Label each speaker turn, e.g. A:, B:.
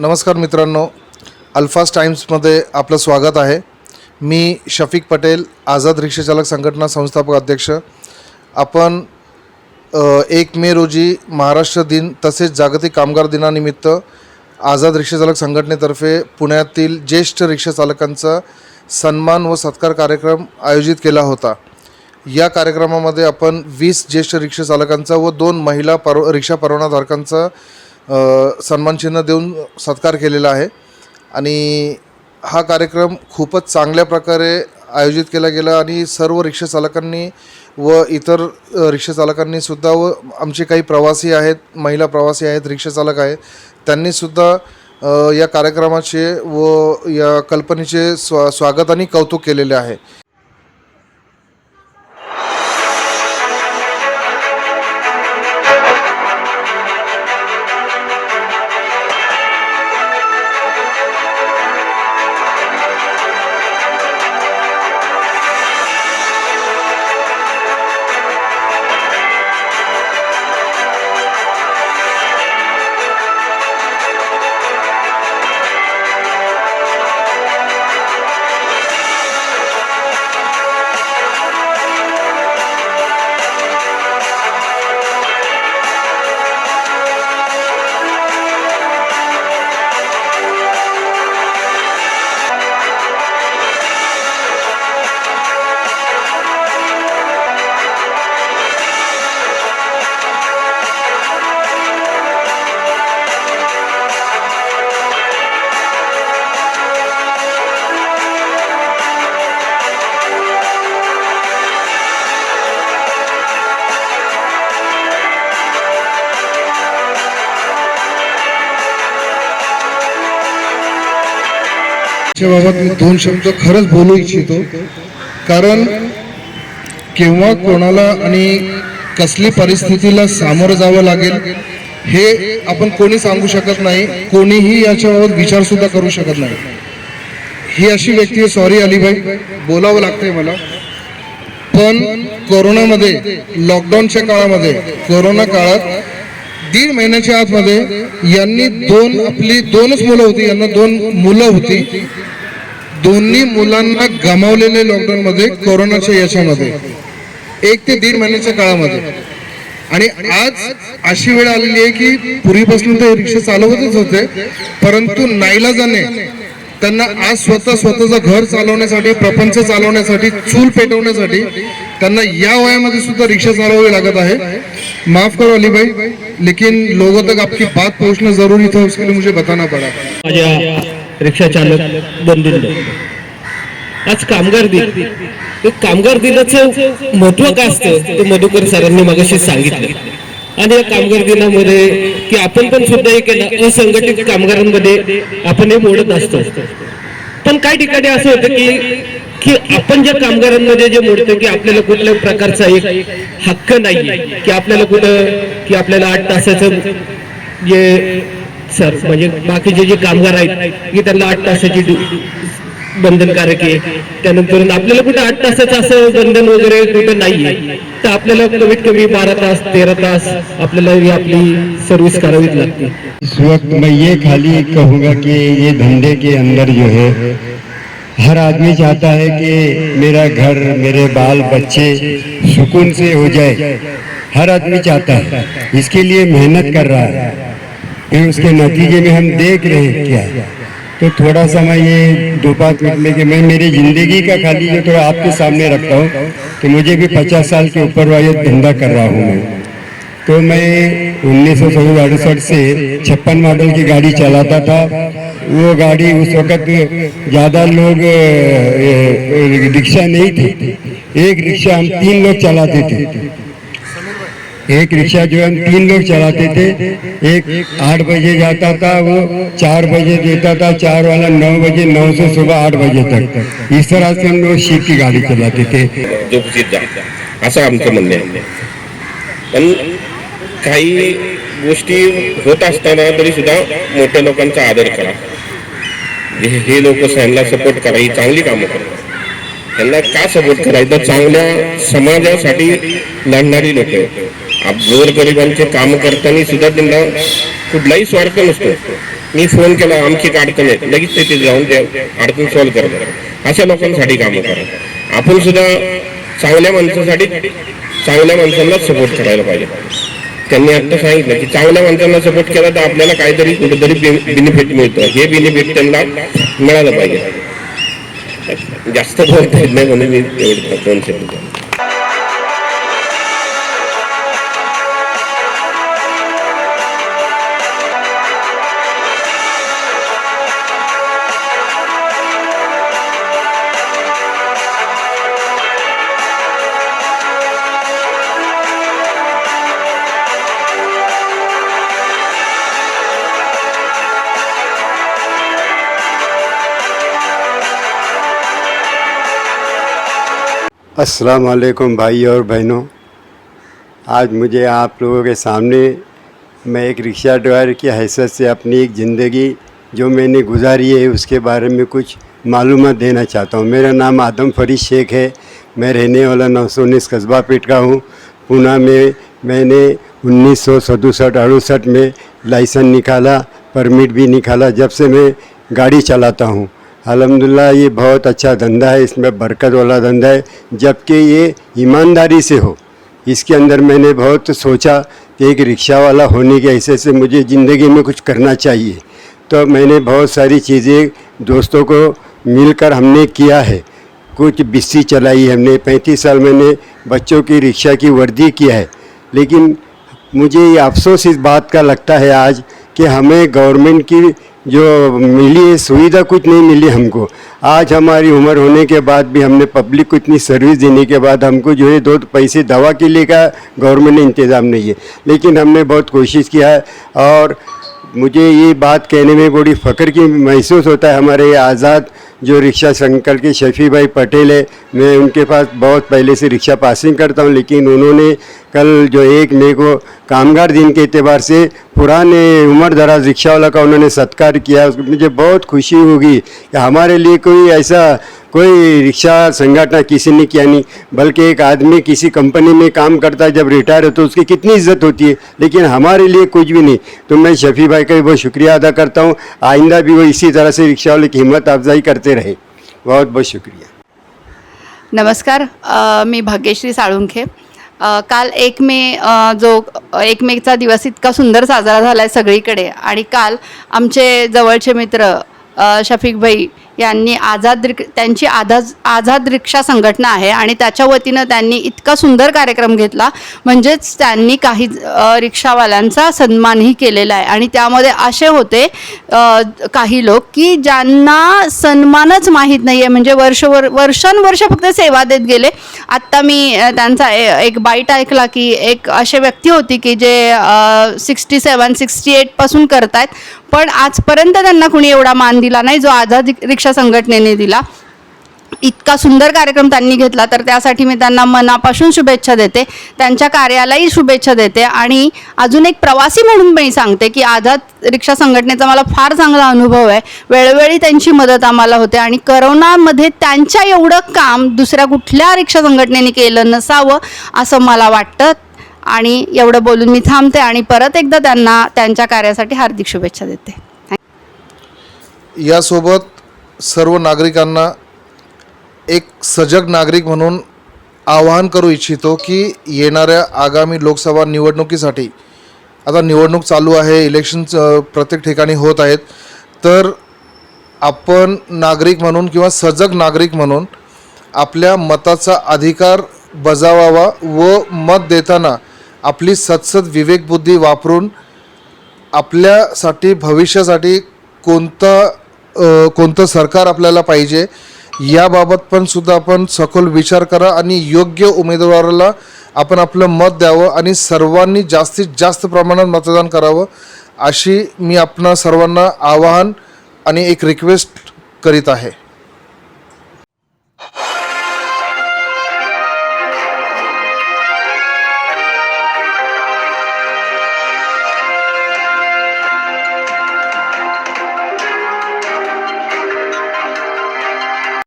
A: नमस्कार मित्रांनो अल्फास टाईम्समध्ये आपलं स्वागत आहे. मी शफिक पटेल आझाद रिक्षाचालक संघटना संस्थापक अध्यक्ष. आपण एक मे रोजी महाराष्ट्र दिन तसेच जागतिक कामगार दिनानिमित्त आझाद रिक्षाचालक संघटनेतर्फे पुण्यातील ज्येष्ठ रिक्षाचालकांचा सन्मान व सत्कार कार्यक्रम आयोजित केला होता. या कार्यक्रमामध्ये आपण वीस ज्येष्ठ रिक्षाचालकांचा व दोन महिला परव रिक्षा परवानाधारकांचा सन्मानचिन्ह देऊन सत्कार केलेला आहे. आणि हा कार्यक्रम खूपच चांगल्या प्रकारे आयोजित केला गेला आणि सर्व रिक्षाचालकांनी व इतर अ, रिक्षाचालकांनी सुद्धा व आमचे काही प्रवासी आहेत महिला प्रवासी आहेत रिक्षाचालक आहेत त्यांनीसुद्धा या कार्यक्रमाचे व या कल्पनेचे स्वा स्वागत आणि कौतुक केलेले आहे.
B: बाबत मी दोन शब्द खरंच बोलू इच्छितो. कारण केव्हा कोणाला आणि कसली परिस्थितीला सामोरं जावं लागेल हे आपण कोणी सांगू शकत नाही कोणीही याच्याबाबत विचार सुद्धा करू शकत नाही. ही अशी व्यक्ती आहे सॉरी अलीबाई बोलावं लागतंय मला. पण कोरोनामध्ये लॉकडाऊनच्या काळामध्ये कोरोना काळात दीड महिन्याच्या आतमध्ये यांनी दोन आपली दोनच मुलं होती यांना दोन मुलं होती. दोन्ही मुलांना गमावलेले लॉकडाऊनमध्ये कोरोनाच्या याच्यामध्ये एक ते दीड महिन्याच्या काळामध्ये. आणि आज अशी वेळ आलेली आहे की पूर्वीपासून ते रिक्षा चालवतच होते परंतु नाईला जाणे त्यांना आज स्वतः स्वतःचं घर चालवण्यासाठी प्रपंच चालवण्यासाठी चूल पेटवण्यासाठी त्यांना या वयामध्ये सुद्धा रिक्षा चालवावी लागत आहे. माफ करो अली भाई लेकिन लोगों तक आपकी बात पहुंचना जरूरी था उसके लिए मुझे बताना पड़ा.
C: माझ्या रिक्षा चालक बंधूंनो आज कामगार दिन. ते कामगार दिनाचं महत्त्व काय असतं? ते मधुकर सरांनी मगाशी सांगितलं. आणि या कामगार दिनामध्ये की आपण पण सुद्धा एक असंघटित कामगारांमध्ये आपण हे मोडत असतो. पण काही ठिकाणी असं होतं की की आपण ज्या कामगारांमध्ये जे मोडतो की आपल्याला कुठल्या प्रकारचा एक हक्क नाही की आपल्याला कुठं की आपल्याला आठ तासाचं जे सर म्हणजे बाकीचे जे कामगार आहेत की त्यांना आठ तासाची बंधनकारक आहे. त्यानंतर आपल्याला कुठं आठ तासाचं असं बंधन वगैरे कुठं नाहीये. तर आपल्याला कमीत कमी बारा तास, तेरा तास आपल्याला ही आपली सर्व्हिस करावीच लागते.
D: इस वक्त मैं ये खाली कहूँगा कि ये धंधे के अंदर जो है, हर आदमी चाहता है कि मेरा घर, मेरे बाल बच्चे सुकून से हो जाए। हर आदमी चाहता है। इसके लिए मेहनत कर रहा है। उसके नतीजे में हम देख रहे हैं क्या। तो थोड़ा सा मैं ये दो पाँच मिनट में कि मैं मेरी ज़िंदगी का खाली जो थोड़ा आपके सामने रखता हूँ कि मुझे भी पचास साल के ऊपर वाले धंधा कर रहा हूँ मैं। तो मैं उन्नीस सौ अड़सठ से छप्पन मॉडल की गाड़ी चलाता था। वो गाड़ी उस वक़्त ज़्यादा लोग रिक्शा नहीं थे। एक रिक्शा हम तीन लोग चलाते थे। एक रिक्शा जो है हम तीन लोग चलाते थे। एक आठ बजे जाता था वो चार बजे देता था चार वाला नौ बजे नौ से सुबह आठ बजे तक। इस तरह से हम लोग शीट की गाड़ी चलाते थे।
E: जोपसीत असं आमचं म्हणणं आहे पण काही गोष्टी होत असताना तरी सुद्धा मोठ्या लोकांचा आदर करा। हे हे लोक यांना सपोर्ट करा ही चांगली कामं करा। त्यांना का सपोर्ट करायचं? चांगल्या समाजासाठी लढणारी लोक गोरगरिबांचे काम करताना सुद्धा त्यांना कुठलाही स्वार्थ नसतो. मी फोन केला आमची एक अडचण आहे. लगेच तिथे जाऊन ते अडचण सॉल्व्ह करतात. अशा लोकांसाठी कामं करा. आपण सुद्धा चांगल्या माणसासाठी चांगल्या माणसांना सपोर्ट करायला पाहिजे. त्यांनी आता सांगितलं की चांगल्या माणसांना सपोर्ट केला तर आपल्याला काहीतरी कुठेतरी बेनिफिट मिळतं. हे बेनिफिट त्यांना मिळालं पाहिजे. जास्त बोलता येत नाही म्हणून मी एवढं
D: अस्सलाम वालेकुम भाई और बहनों। आज मुझे आप लोगों के सामने मैं एक रिक्शा ड्राइवर की हैसियत से अपनी एक ज़िंदगी जो मैंने गुजारी है उसके बारे में कुछ मालूम देना चाहता हूँ। मेरा नाम आदम फरीद शेख है। मैं रहने वाला नौ सौ उन्नीस कस्बा पेट का हूँ। पूना में मैंने उन्नीस सौ सड़सठ अड़सठ में लाइसेंस निकाला, परमिट भी निकाला, जब से मैं गाड़ी चलाता हूँ। अल्हम्दुलिल्लाह, ये बहुत अच्छा धंधा है, इसमें बरकत वाला धंधा है। जबकि ये ईमानदारी से हो। इसके अंदर मैंने बहुत सोचा कि एक रिक्शा वाला होने के ऐसे से मुझे ज़िंदगी में कुछ करना चाहिए। तो मैंने बहुत सारी चीज़ें दोस्तों को मिलकर हमने किया है। कुछ बिस्सी चलाई हमने। पैंतीस साल मैंने बच्चों की रिक्शा की वर्दी किया है। लेकिन मुझे ये अफसोस इस बात का लगता है आज कि हमें गवर्नमेंट की जो मिली है, सुविधा कुछ नहीं मिली हमको। आज हमारी उम्र होने के बाद भी हमने पब्लिक को इतनी सर्विस देने के बाद हमको जो है दो पैसे दवा के लिए का गवर्नमेंट ने इंतज़ाम नहीं है लेकिन हमने बहुत कोशिश किया है और मुझे ये बात कहने में बड़ी फ़ख्र की महसूस होता है। हमारे आज़ाद जो रिक्शा संकल के शफी भाई पटेल है, मैं उनके पास बहुत पहले से रिक्शा पासिंग करता हूँ, लेकिन उन्होंने कल जो एक मई को कामगार दिन के एतबार से पुराने उम्र दराज रिक्शा वाला का उन्होंने सत्कार किया मुझे बहुत खुशी होगी कि हमारे लिए कोई ऐसा, कोई रिक्शा संगठन किसी ने किया नहीं, बल्कि एक आदमी किसी कंपनी में काम करता है, जब रिटायर हो तो उसकी कितनी इज़्ज़त होती है, लेकिन हमारे लिए कुछ भी नहीं। तो मैं शफी भाई का भी बहुत शुक्रिया अदा करता हूँ, आइंदा भी वो इसी तरह से रिक्शा वाले की हिम्मत अफजाई करते रहे। बहुत बहुत शुक्रिया।
F: नमस्कार मी भाग्यश्री साळुंखे. काल एक मे जो एक मेचा दिवस इतका सुंदर साजरा झाला आहे सगळीकडे. आणि काल आमचे जवळचे मित्र शफीक भाई यांनी आझाद त्यांची आझाद आझाद रिक्षा संघटना आहे आणि त्याच्या वतीनं त्यांनी इतका सुंदर कार्यक्रम घेतला. म्हणजेच त्यांनी काही रिक्षावाल्यांचा सन्मानही केलेला आहे. आणि त्यामध्ये असे होते काही लोक की ज्यांना सन्मानच माहीत नाही आहे म्हणजे वर्षवर वर्षानुवर्ष फक्त सेवा देत गेले. आत्ता मी त्यांचा ए- एक बाईट ऐकला की एक असे व्यक्ती होती की जे सिक्स्टी सेवन सिक्स्टी एटपासून करतायत. पण आजपर्यंत त्यांना कुणी एवढा मान दिला नाही जो आझाद रिक्षा संघटनेने दिला. इतका सुंदर कार्यक्रम त्यांनी घेतला तर त्यासाठी मी त्यांना मनापासून शुभेच्छा देते. त्यांच्या कार्यालाही शुभेच्छा देते. आणि अजून एक प्रवासी म्हणून मी सांगते की आझाद रिक्षा संघटनेचा मला फार चांगला अनुभव आहे. वेळोवेळी त्यांची मदत आम्हाला होते आणि करोनामध्ये त्यांच्या एवढं काम दुसऱ्या कुठल्या रिक्षा संघटनेने केलं नसावं असं मला वाटतं. आणि एवढं बोलून मी थांबते आणि परत एकदा त्यांना त्यांच्या कार्यासाठी हार्दिक शुभेच्छा देते.
A: यासोबत सर्व नागरिकांना एक सजग नागरिक म्हणून आवाहन करू इच्छितो की येणाऱ्या आगामी लोकसभा निवडणुकीसाठी आता निवडणूक चालू आहे इलेक्शन प्रत्येक ठिकाणी होत आहेत तर आपण नागरिक म्हणून किंवा सजग नागरिक म्हणून आपल्या मताचा अधिकार बजावावा व मत देताना आपली सतसत विवेकबुद्धी वापरून आपल्यासाठी भविष्यासाठी कोणतं कोणतं सरकार आपल्याला पाहिजे याबाबत पण सुद्धा आपण सखोल विचार करा आणि योग्य उमेदवाराला आपण आपलं मत द्यावं आणि सर्वांनी जास्तीत जास्त प्रमाणात मतदान करावं अशी मी आपणा सर्वांना आवाहन आणि एक रिक्वेस्ट करीत आहे.